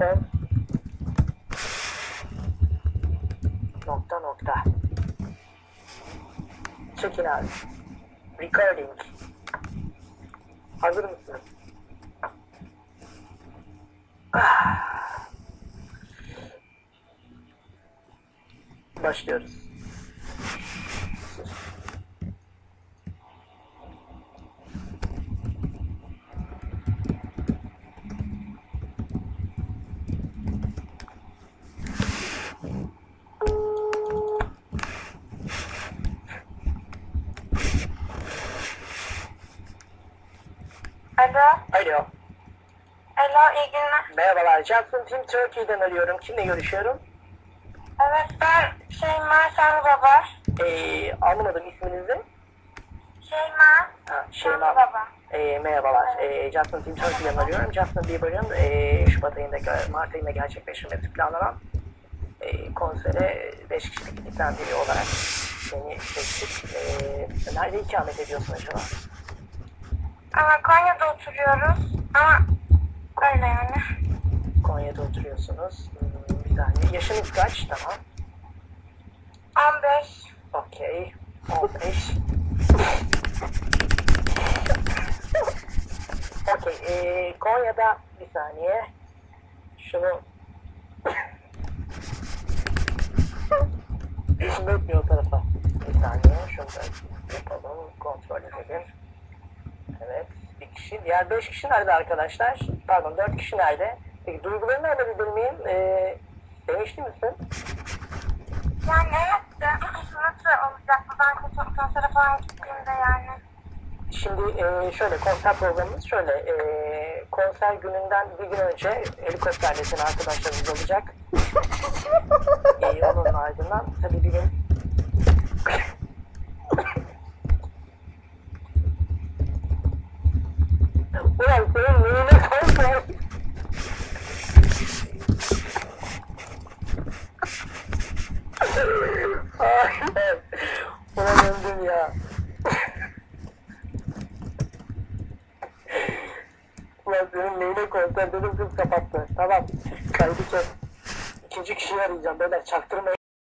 On. Nokta nokta. Çekin abi. Recording. Hazır mısın? Ah. Başlıyoruz. Alo. Alo. Alo iyi günler. Merhabalar. Johnson Team Turkey'den arıyorum. Kimle görüşüyorum? Evet ben Şeyma Şanlı Baba. Ee, anlamadım isminizi. Şeyma Ha, Şanlı Şeyma. Baba. Ee, merhabalar. Ee, Justin Team Turkey'den arıyorum. Justin Bieber'ın ee, Şubat ayında, Mart ayında gerçekleştirmesi planlanan ee, konsere 5 kişilik gittikten biri olarak seni seçtik. Ee, nerede ikamet ediyorsun acaba? Ama Konya'da oturuyoruz. Ama öyle yani. Konya'da oturuyorsunuz. Hmm, bir saniye. Yaşınız kaç? Tamam. 15. Okey. 15. Okey. Ee, Konya'da bir saniye. Şunu Şunu öpmüyor o tarafa. Bir saniye. Şunu da yapalım. Kontrol edelim. Evet. Bir kişi. Diğer beş kişi nerede arkadaşlar? Pardon dört kişi nerede? Peki duygularını alabilir miyim? Ee, sevinçli misin? Yani evet de nasıl olacak ben kon- konsere falan gittiğimde yani. Şimdi e, şöyle konser programımız şöyle e, konser gününden bir gün önce helikopterle seni arkadaşlarımız alacak. e, onun ardından tabii bir gün Ulan senin neyine konser? Ay, Ulan öldüm ya. Ulan senin neyine konser dedim kız kapattı. Tamam. Kaydı kes. İkinci kişiyi arayacağım. Beyler çaktırmayın.